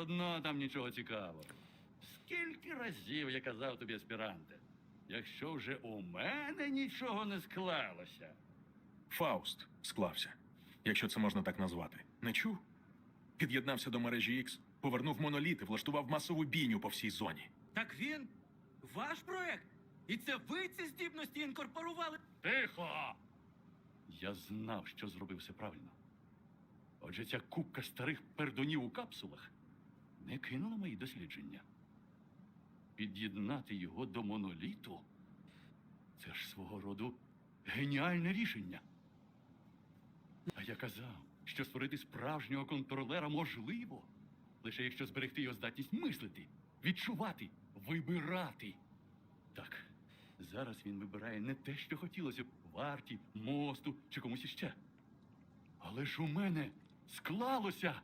одно там нічого цікавого. Скільки разів я казав тобі, аспіранте, якщо вже у мене нічого не склалося. Фауст склався, якщо це можна так назвати. Не чув? Під'єднався до мережі X, повернув моноліт і влаштував масову бійню по всій зоні. Так він ваш проект? І це ви ці здібності інкорпорували? Тихо! Я знав, що зробив все правильно. Отже, ця купка старих пердунів у капсулах не кинула мої дослідження. Під'єднати його до моноліту це ж свого роду геніальне рішення. А я казав, що створити справжнього контролера можливо, лише якщо зберегти його здатність мислити, відчувати, вибирати. Так, зараз він вибирає не те, що хотілося б варті, мосту чи комусь іще. Але ж у мене склалося.